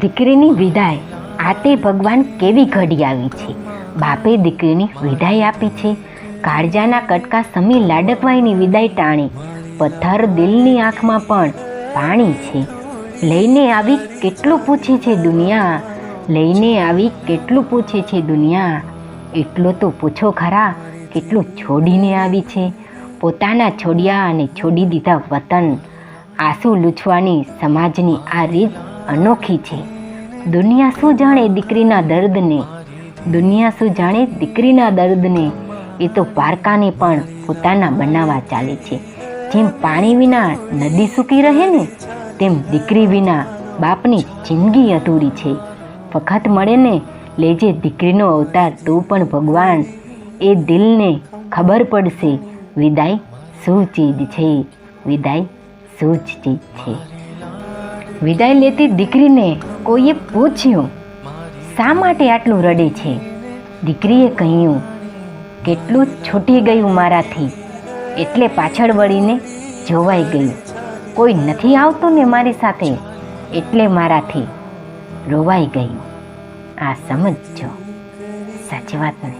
દીકરીની વિદાય. આ તે ભગવાન કેવી ઘડી આવી છે? બાપે દીકરીની વિદાય આપી છે. કાળજાના કટકા સમી લાડકવાઈની વિદાય ટાણી. પથ્થર દિલની આંખમાં પણ પાણી છે. લઈને આવી કેટલું પૂછે છે દુનિયા? લઈને આવી કેટલું પૂછે છે દુનિયા? એટલો તો પૂછો ખરા, કેટલું છોડીને આવી છે? પોતાના છોડ્યા અને છોડી દીધા વતન. આંસુ લૂછવાની સમાજની આ રીત અનોખી છે. દુનિયા શું જાણે દીકરીના દર્દને? દુનિયા શું જાણે દીકરીના દર્દને? એ તો પારકાને પણ પોતાના બનાવવા ચાલે છે. જેમ પાણી વિના નદી સૂકી રહે ને, તેમ દીકરી વિના બાપની જિંદગી અધૂરી છે. વખત મળે ને, લેજે દીકરીનો અવતાર તું પણ ભગવાન. એ દિલને ખબર પડશે, વિદાય શું ચીજ છે. વિદાય શું ચીજ છે. વિદાય લેતી દીકરીને કોઈએ પૂછ્યું, શા માટે આટલું રડે છે? દીકરીએ કહ્યું, કેટલું છૂટી ગયું મારાથી. એટલે પાછળ વળીને જોવાઈ ગયું. કોઈ નથી આવતું ને મારી સાથે, એટલે મારાથી રોવાઈ ગયું. આ સમજજો. સાચી વાત ને?